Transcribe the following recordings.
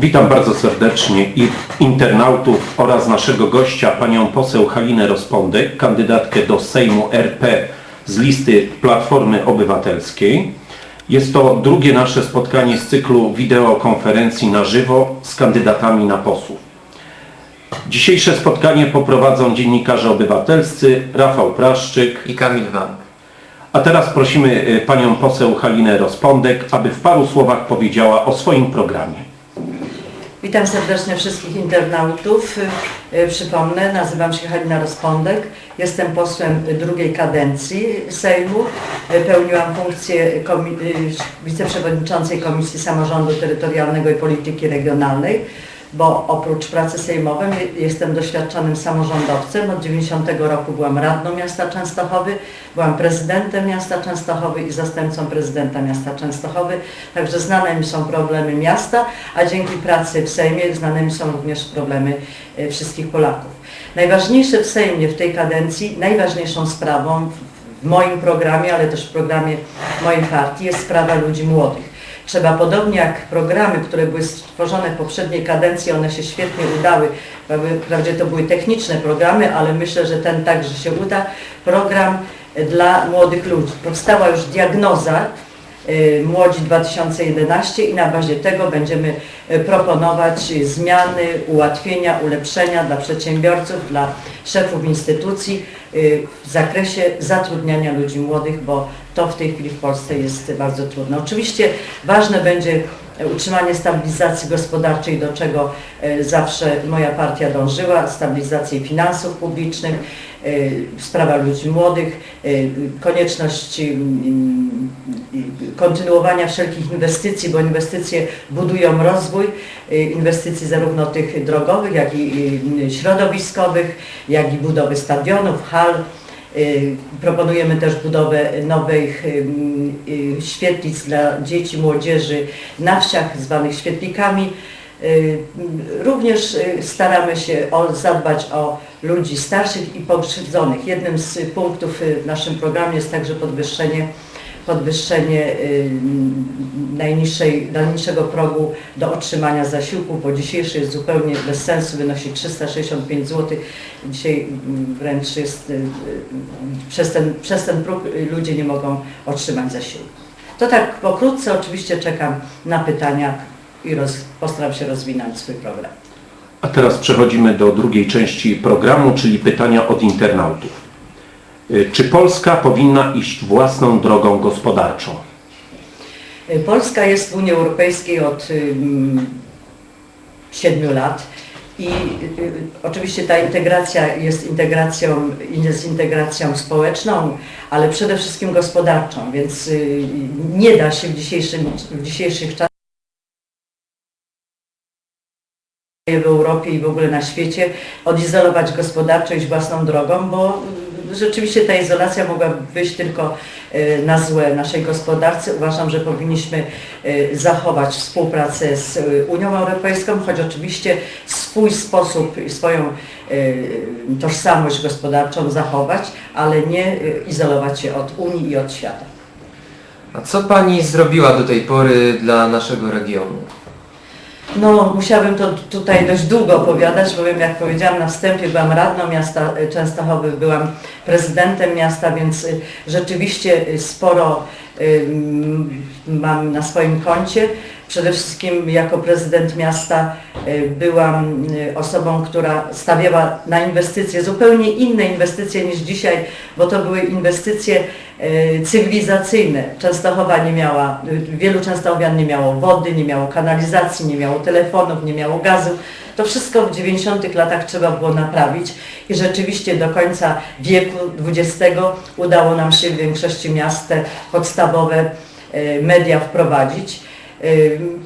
Witam bardzo serdecznie i internautów oraz naszego gościa, panią poseł Halinę Rozpądek, kandydatkę do Sejmu RP z listy Platformy Obywatelskiej. Jest to drugie nasze spotkanie z cyklu wideokonferencji na żywo z kandydatami na posłów. Dzisiejsze spotkanie poprowadzą dziennikarze obywatelscy Rafał Praszczyk, i Kamil Wank. a teraz prosimy y, panią poseł Halinę Rozpądek, aby w paru słowach powiedziała o swoim programie. Witam serdecznie wszystkich internautów. Y, Przypomnę, nazywam się Halina Rozpądek. Jestem posłem drugiej kadencji Sejmu. Y, Pełniłam funkcję komi- y, wiceprzewodniczącej Komisji Samorządu Terytorialnego i Polityki Regionalnej, bo oprócz pracy sejmowej jestem doświadczonym samorządowcem. Od 90 roku byłam radną miasta Częstochowy, byłam prezydentem miasta Częstochowy i zastępcą prezydenta miasta Częstochowy. Także znane mi są problemy miasta, a dzięki pracy w Sejmie znane mi są również problemy e, wszystkich Polaków. Najważniejsze w Sejmie w tej kadencji, najważniejszą sprawą w- w moim programie, ale też w programie mojej partii jest sprawa ludzi młodych. Trzeba podobnie jak programy, które były stworzone w poprzedniej kadencji, one się świetnie udały. Wprawdzie to były techniczne programy, ale myślę, że ten także się uda. Program dla młodych ludzi. Powstała już diagnoza y, Młodzi 2011 i na bazie tego będziemy y, proponować zmiany, ułatwienia, ulepszenia dla przedsiębiorców, dla szefów instytucji y, w zakresie zatrudniania ludzi młodych, bo to w tej chwili w Polsce jest bardzo trudne. Oczywiście ważne będzie e, utrzymanie stabilizacji gospodarczej, do czego e, zawsze moja partia dążyła, stabilizacji finansów publicznych, e, sprawa ludzi młodych, konieczność mm, mm, kontynuowania wszelkich inwestycji, bo inwestycje budują rozwój, inwestycji zarówno tych drogowych, jak i środowiskowych, jak i budowy stadionów, hal. Y, Proponujemy też budowę nowych y, y, świetlic dla dzieci, młodzieży na wsiach, zwanych świetlikami. Również staramy się zadbać o ludzi starszych i pokrzywdzonych. Jednym z punktów w naszym programie jest także podwyższenie podwyższenie y, najniższej, najniższego progu do otrzymania zasiłków, bo dzisiejszy jest zupełnie bez sensu, wynosi 365 zł. Dzisiaj mm, wręcz jest, y, y, przez ten, przez ten próg ludzie nie mogą otrzymać zasiłku. To tak pokrótce, oczywiście czekam na pytania i roz, postaram się rozwinąć swój program. A teraz przechodzimy do drugiej części programu, czyli pytania od internautów. Y, Czy Polska powinna iść własną drogą gospodarczą? Y, Polska jest w Unii Europejskiej od 7 lat i y, y, oczywiście ta integracja jest integracją, jest integracją społeczną, ale przede wszystkim gospodarczą, więc y, nie da się w, dzisiejszym, w dzisiejszych czasach w Europie i w ogóle na świecie odizolować gospodarczo, iść własną drogą, bo rzeczywiście ta izolacja mogła wyjść tylko y, na złe naszej gospodarce. Uważam, że powinniśmy y, zachować współpracę z y, Unią Europejską, choć oczywiście swój sposób swoją tożsamość gospodarczą zachować, ale nie izolować się od Unii i od świata. A co Pani zrobiła do tej pory dla naszego regionu? No, musiałabym to tutaj dość długo opowiadać, bowiem jak powiedziałam na wstępie, byłam radną miasta y, Częstochowy, byłam prezydentem miasta, więc y, rzeczywiście y, sporo mam na swoim koncie. Przede wszystkim jako prezydent miasta y, byłam y, osobą, która stawiała na inwestycje, zupełnie inne inwestycje niż dzisiaj, bo to były inwestycje y, cywilizacyjne. Częstochowa nie miała, wielu Częstochowian nie miało wody, nie miało kanalizacji, nie miało telefonów, nie miało gazu. To wszystko w 90 latach trzeba było naprawić i rzeczywiście do końca wieku XX udało nam się w większości miast te podstawowe media wprowadzić.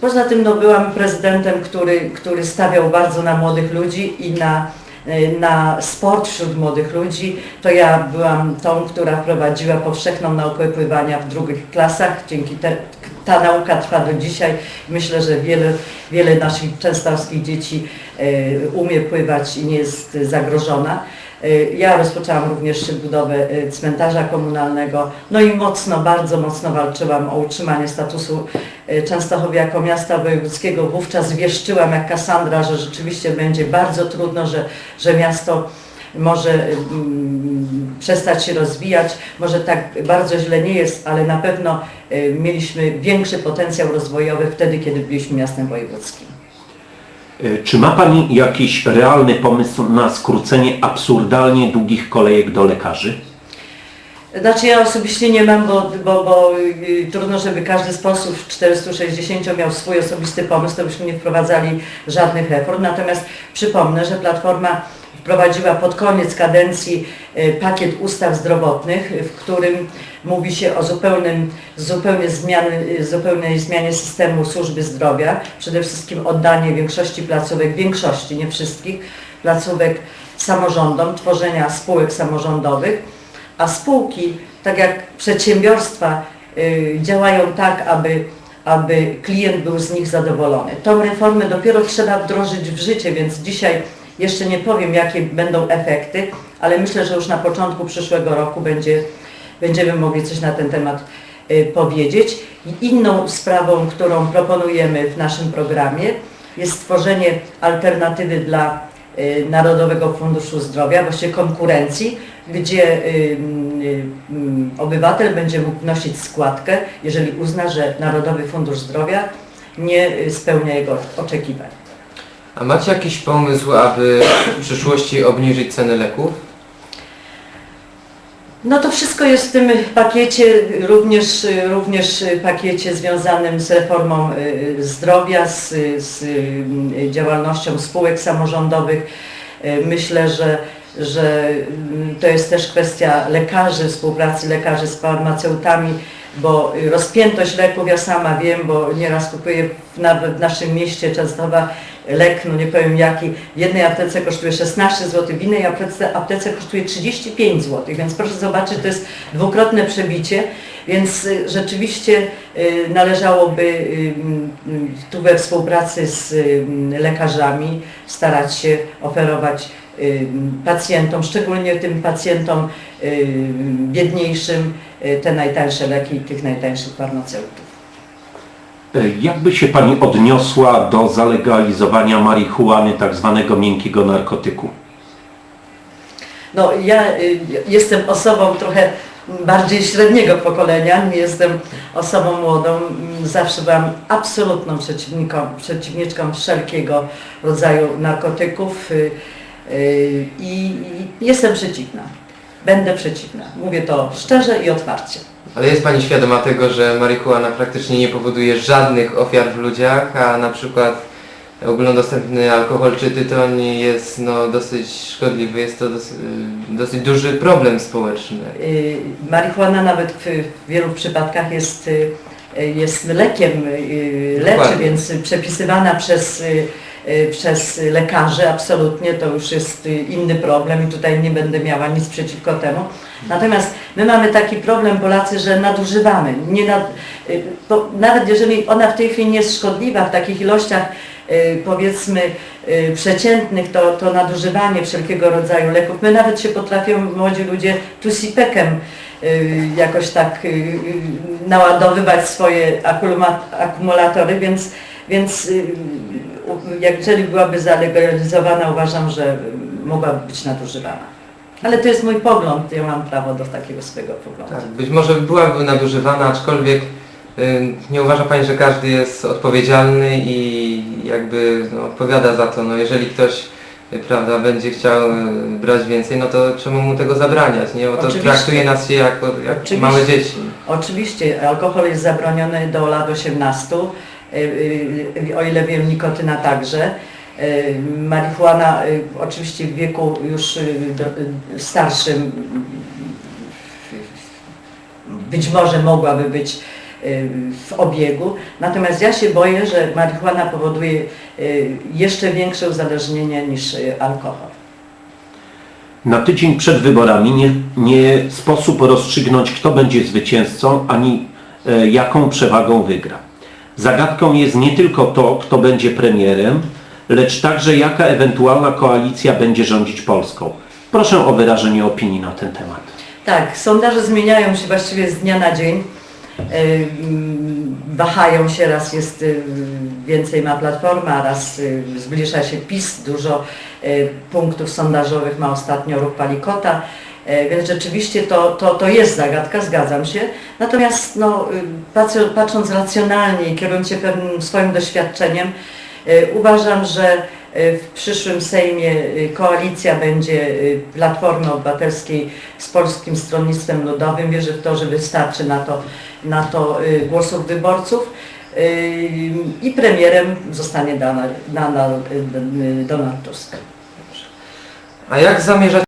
Poza tym no, byłam prezydentem, który, który stawiał bardzo na młodych ludzi i na, y, na sport wśród młodych ludzi. To ja byłam tą, która wprowadziła powszechną naukę pływania w drugich klasach. Dzięki te, ta nauka trwa do dzisiaj. Myślę, że wiele, wiele naszych częstochowskich dzieci y, umie pływać i nie jest zagrożona. Y, Ja rozpoczęłam również budowę y, cmentarza komunalnego, no i mocno, bardzo mocno walczyłam o utrzymanie statusu e, Częstochowy jako miasta wojewódzkiego wówczas wieszczyłam jak Kassandra, że rzeczywiście będzie bardzo trudno, że, że miasto może mm, przestać się rozwijać. Może tak bardzo źle nie jest, ale na pewno mieliśmy większy potencjał rozwojowy wtedy, kiedy byliśmy miastem wojewódzkim. E, Czy ma Pani jakiś realny pomysł na skrócenie absurdalnie długich kolejek do lekarzy? Znaczy ja osobiście nie mam, bo, bo, bo y, trudno, żeby każdy z posłów 460 miał swój osobisty pomysł, to byśmy nie wprowadzali żadnych reform. Natomiast przypomnę, że Platforma wprowadziła pod koniec kadencji y, pakiet ustaw zdrowotnych, w którym mówi się o zupełnym, zupełnie zmiany, zupełnej zmianie systemu służby zdrowia. Przede wszystkim oddanie większości placówek, większości, nie wszystkich, placówek samorządom, tworzenia spółek samorządowych a spółki, tak jak przedsiębiorstwa, y, działają tak, aby, aby klient był z nich zadowolony. Tą reformę dopiero trzeba wdrożyć w życie, więc dzisiaj jeszcze nie powiem, jakie będą efekty, ale myślę, że już na początku przyszłego roku będzie, będziemy mogli coś na ten temat y, powiedzieć. Inną sprawą, którą proponujemy w naszym programie jest stworzenie alternatywy dla Narodowego Funduszu Zdrowia, właściwie konkurencji, gdzie y, y, y, obywatel będzie mógł wnosić składkę, jeżeli uzna, że Narodowy Fundusz Zdrowia nie y, spełnia jego oczekiwań. A macie jakiś pomysł, aby w przyszłości obniżyć ceny leków? No to wszystko jest w tym pakiecie, również, również pakiecie związanym z reformą y, zdrowia, z, z y, działalnością spółek samorządowych. Y, Myślę, że, że to jest też kwestia lekarzy, współpracy lekarzy z farmaceutami, bo rozpiętość leków ja sama wiem, bo nieraz kupuję nawet w naszym mieście Częstochowa lek, no nie powiem jaki, w jednej aptece kosztuje 16 zł, w innej aptece, aptece kosztuje 35 zł, więc proszę zobaczyć, to jest dwukrotne przebicie, więc y, rzeczywiście y, należałoby y, tu we współpracy z lekarzami starać się oferować pacjentom, szczególnie tym pacjentom y, biedniejszym, y, te najtańsze leki i tych najtańszych farmaceutów. E, Jak by się Pani odniosła do zalegalizowania marihuany, tak zwanego miękkiego narkotyku? No ja y, jestem osobą trochę bardziej średniego pokolenia, nie jestem osobą młodą, zawsze byłam absolutną przeciwniczką wszelkiego rodzaju narkotyków y, y, i, i jestem przeciwna. Będę przeciwna. Mówię to szczerze i otwarcie. Ale jest Pani świadoma tego, że marihuana praktycznie nie powoduje żadnych ofiar w ludziach, a na przykład ogólnodostępny alkohol czy tytoń jest no, dosyć szkodliwy, jest to dosyć, dosyć duży problem społeczny. Y, Marihuana nawet w, w wielu przypadkach jest, y, jest lekiem, y, leczy, Dokładnie. więc przepisywana przez, y, y, przez lekarzy absolutnie to już jest y, inny problem i tutaj nie będę miała nic przeciwko temu. Natomiast my mamy taki problem Polacy, że nadużywamy. Nie nad, y, nawet jeżeli ona w tej chwili nie jest szkodliwa w takich ilościach y, powiedzmy y, przeciętnych, to, to nadużywanie wszelkiego rodzaju leków. My nawet się potrafią młodzi ludzie tusipekiem y, jakoś tak y, y, naładowywać swoje akumulatory, więc, więc y, jeżeli byłaby zalegalizowana, uważam, że mogłaby być nadużywana. Ale to jest mój pogląd, ja mam prawo do takiego swojego poglądu. Tak, być może byłaby nadużywana, aczkolwiek y, nie uważa Pani, że każdy jest odpowiedzialny i jakby no, odpowiada za to. No, jeżeli ktoś y, prawda, będzie chciał y, brać więcej, no to czemu mu tego zabraniać? Nie? Bo to Oczywiście. traktuje nas się jako jak małe dzieci. Oczywiście alkohol jest zabroniony do lat 18, y, y, o ile wiem nikotyna także. Y, Marihuana y, oczywiście w wieku już y, y, starszym y, być może mogłaby być y, w obiegu. Natomiast ja się boję, że marihuana powoduje y, jeszcze większe uzależnienie niż y, alkohol. Na tydzień przed wyborami nie, nie sposób rozstrzygnąć, kto będzie zwycięzcą, ani e, jaką przewagą wygra. Zagadką jest nie tylko to, kto będzie premierem, lecz także jaka ewentualna koalicja będzie rządzić Polską. Proszę o wyrażenie opinii na ten temat. Tak, sondaże zmieniają się właściwie z dnia na dzień. Wahają się, raz jest y, więcej ma Platforma, raz y, zbliża się PiS, dużo y, punktów sondażowych ma ostatnio ruch Palikota, więc rzeczywiście to, to, to jest zagadka, zgadzam się. Natomiast no, y, patrząc racjonalnie i kierując się pewnym swoim doświadczeniem, y, uważam, że y, w przyszłym Sejmie koalicja będzie Platformy Obywatelskiej z Polskim Stronnictwem Ludowym. Wierzę w to, że wystarczy na to, na to głosów wyborców. I premierem zostanie Donald, Donald Tusk. A jak zamierzacie